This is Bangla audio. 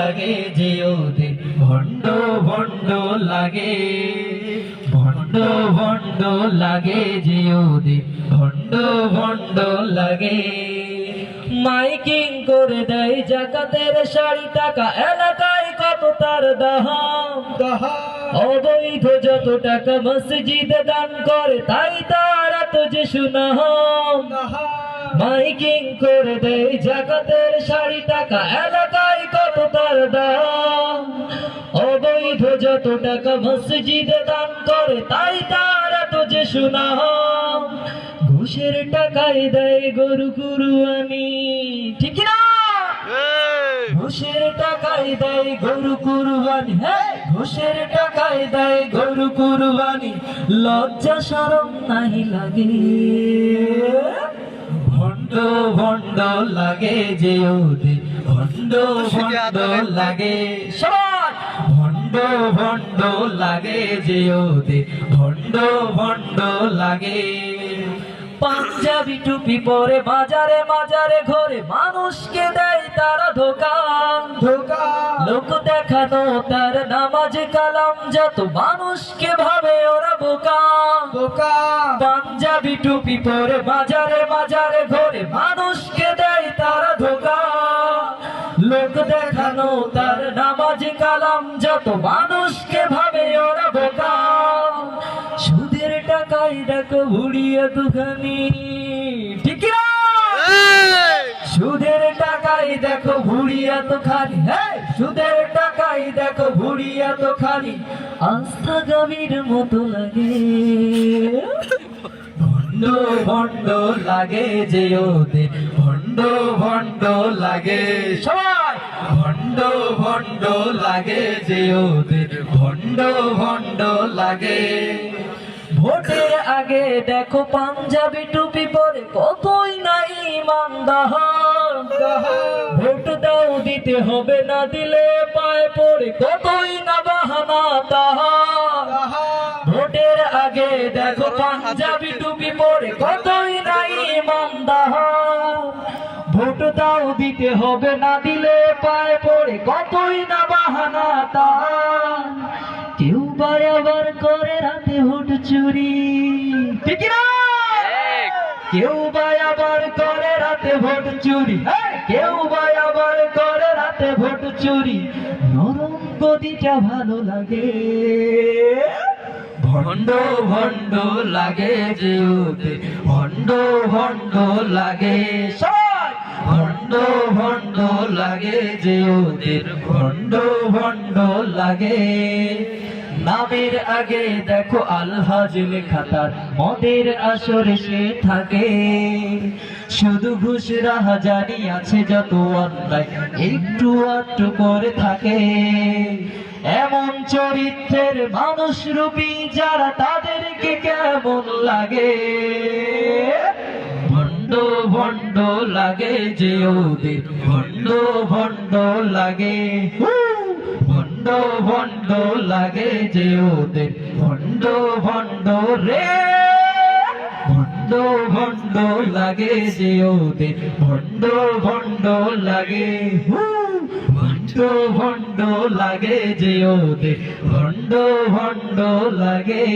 লাগে যে ওদের ভণ্ড ভণ্ড লাগে। ভণ্ড ভণ্ড লাগে যে ওদের ভণ্ড ভণ্ড লাগে। মাইকিং করে দেয় জাকাতের শাড়ি টাকা, এলাকায় কত তার দাহাম? অবৈধ যত টাকা মসজিদে দান করে, তাই তার এত যে সুনাম মাইকিং করে দেয় জাকাতের শাড়ি টাকা, এলাকায় কত তার দাম অবৈধ যত টাকা মসজিদে দান করে তাই তার এত যে সুনাম। ঘুষের টাকায় দেয় গরু কুরুয়ানি ঠিক না ঘুষের টাকায় দেয় গরু কুরবানি। হ্যাঁ ঘুষের টাকায় দেয় গরু কুরবানি। লজ্জা সরম নাহি লাগে। ভণ্ড ভণ্ড লাগে যে ওদের ভণ্ড ভণ্ড লাগে। ভণ্ড ভণ্ড লাগে যে ওদের ভণ্ড ভণ্ড লাগে। পাঞ্জাবি টুপি পরে বাজারে বাজারে ঘরে মানুষকে দেয় তারা ধোকা ধোকা লোক দেখানো তার নামাজ কালাম যত মানুষকে ভাবে ওরা বোকা বোকা পাঞ্জাবি টুপি পরে বাজারে বাজারে ঘরে মানুষকে দেয় তারা ধোকা। লোক দেখানো তার নামাজ কালাম, যত মানুষকে ভাবে ওরা বোকা। সুদের টাকায় দেখো ভুড়িয়ে দুখানি। ঠিক টাকায় দেখো ভুড়িয়া তো খালি হ্যাঁ সুদের টাকায় দেখো ভুড়িয়া তো খালি আস্থা জমির মতো লাগে। ভণ্ড ভণ্ড লাগে যে ওদের ভণ্ড ভণ্ড লাগে সবাই। ভণ্ড ভণ্ড লাগে যে ওদের ভণ্ড ভণ্ড লাগে। ভোটের আগে দেখো পাঞ্জাবি টুপি পরে কতই নাই ইমানদার। ভোট দাও, দিতে হবে না দিলে পায়ে পড়ে কতই না বাহানা তাহার। ভোটের আগে দেখো পাঞ্জাবি টুপি পরে কতই নাই ইমানদার ভোট দাও, দিতে হবে না দিলে পায়ে পড়ে কতই না বাহানা তাহার। কেউ বা আবার করে রাতে ভোট চুরি। ঠিক না? কেউ বা আবার করে রাতে ভোট চুরি। কেউ বা আবার করে রাতে ভোট চুরি। নরম গদিটা ভালো লাগে। ভণ্ড ভণ্ড লাগে যে ওদের ভণ্ড ভণ্ড লাগে ভণ্ড ভণ্ড লাগে যে ওদের। ভণ্ড ভণ্ড লাগে। নামের আগে দেখো আলহাজ লেখা তার মদের আসরে সে থাকে। শুধু ঘুষ রাহা জানি আছে যত অন্যায়, একটু আটটু করে থাকে। এমন চরিত্রের মানুষ রূপী যারা তাদেরকে কেমন লাগে? ভণ্ড ভণ্ড লাগে যে ওদের, ভণ্ড ভণ্ড লাগে। ভণ্ড ভণ্ড লাগে যে ওদের। ভণ্ড ভণ্ড রে। ভণ্ড ভণ্ড লাগে যে ওদের। ভণ্ড ভণ্ড লাগে। ভণ্ড ভণ্ড লাগে যে ওদের। ভণ্ড ভণ্ড লাগে।